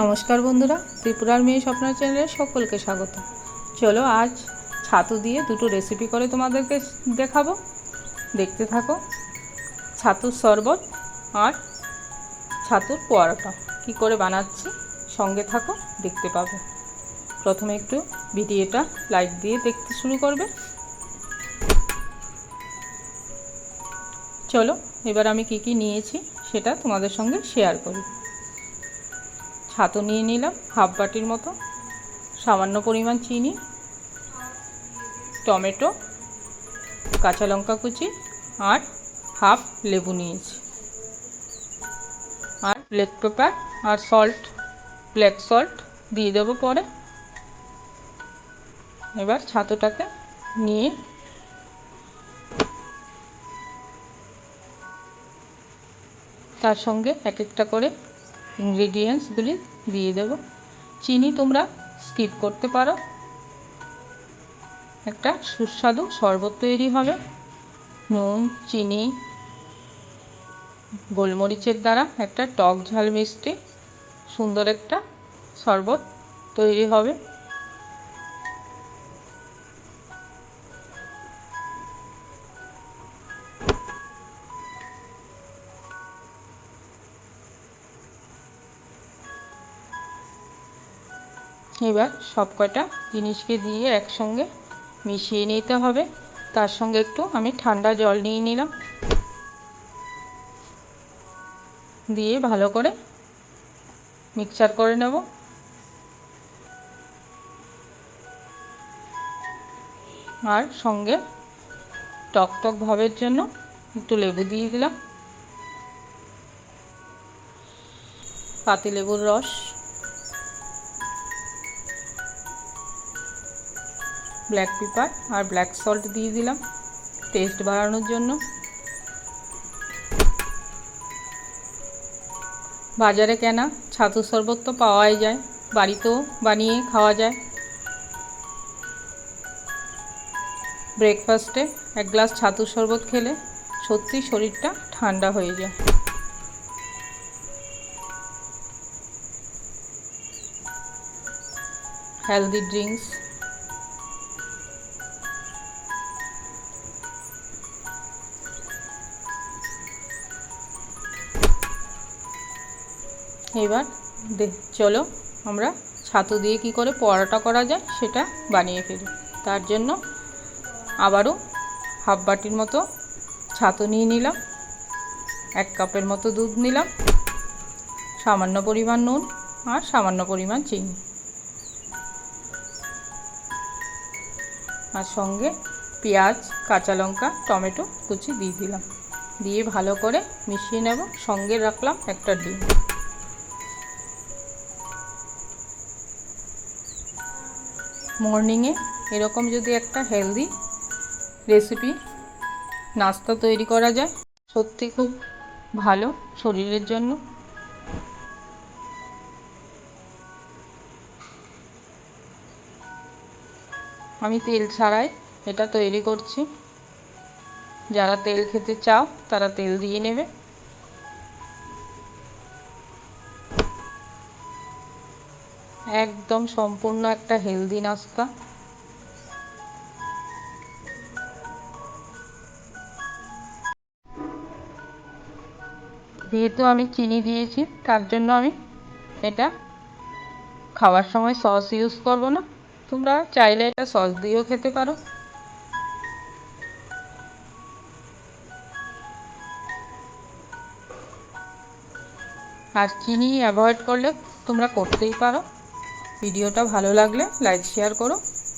নমস্কার বন্ধুরা, ত্রিপুরার মেয়ে স্বপ্ন চ্যানেলে সকলকে স্বাগত। চলো আজ ছাতু দিয়ে দুটো রেসিপি করে তোমাদেরকে দেখাবো। দেখতে থাকো, ছাতুর শরবত আর ছাতুর পোয়ারোটা কি করে বানাচ্ছি, সঙ্গে থাকো, দেখতে পাবে। প্রথমে একটু ভিডিওটা লাইক দিয়ে দেখতে শুরু করবে। চলো, এবার আমি কি কি নিয়েছি সেটা তোমাদের সঙ্গে শেয়ার করি। ছাতু নিয়ে নিলাম হাফ বাটির মতো। সামান্য পরিমাণ চিনি, টমেটো, কাঁচা লঙ্কা কুচি আর হাফ লেবু নিয়েছি। আর ব্ল্যাক পেপার আর সল্ট ব্ল্যাক সল্ট দিয়ে দেবো পরে। এবার ছাতুটাকে নিয়ে তার সঙ্গে এক একটা করে ইনগ্রিডিয়েন্টসগুলি দিয়ে দেবো। চিনি তোমরা স্কিপ করতে পারো। একটা সুস্বাদু শরবত তৈরি হবে। নুন, চিনি, গোলমরিচের দ্বারা একটা টক ঝাল মিষ্টি সুন্দর একটা শরবত তৈরি হবে। এবার সব কটা জিনিসকে দিয়ে একসঙ্গে মিশিয়ে নিতে হবে। তার সঙ্গে একটু আমি ঠান্ডা জল নিয়ে নিলাম। দিয়ে ভালো করে মিক্সচার করে নেব। আর সঙ্গে টক টক ভাবের জন্য একটু লেবু দিয়ে দিলাম। পাতিলেবুর রস ব্ল্যাক পেপার আর ব্ল্যাক সল্ট দিয়ে দিলাম টেস্ট বাড়ানোর জন্য। বাজারে কেনা ছাতু শরবত তো পাওয়াই যায়, বাড়িতেও বানিয়ে খাওয়া যায়। ব্রেকফাস্টে এক গ্লাস ছাতু শরবত খেলে সত্যি শরীরটা ঠান্ডা হয়ে যায়। হেলদি ড্রিঙ্কস এবার। চলো আমরা ছাতু দিয়ে কি করে পরোটা করা যায় সেটা বানিয়ে ফেলি। তার জন্য আবারও হাফ বাটির মতো ছাতু নিয়ে নিলাম। এক কাপের মতো দুধ নিলাম। সামান্য পরিমাণ নুন আর সামান্য পরিমাণ চিনি। আর সঙ্গে পেঁয়াজ, কাঁচা লঙ্কা, টমেটো কুচি দিয়ে দিলাম। দিয়ে ভালো করে মিশিয়ে নেব। সঙ্গে রাখলাম একটা ডিম। মর্নিংয়ে এরকম যদি একটা হেলদি রেসিপি নাস্তা তৈরি করা যায়, সত্যি খুব ভালো শরীরের জন্য। আমি তেল ছাড়াই এটা তৈরি করছি। যারা তেল খেতে চাও, তারা তেল দিয়ে নেবে। একদম সম্পূর্ণ একটা হেলদি নাস্তা। যেহেতু আমি চিনি দিয়েছি, তার জন্য আমি এটা খাওয়ার সময় সস ইউজ করব না। তোমরা চাইলে এটা সস দিয়েও খেতে পারো। আর চিনি অ্যাভয়েড করলে তোমরা করতেই পারো। ভিডিওটা ভালো লাগলে লাইক শেয়ার করো।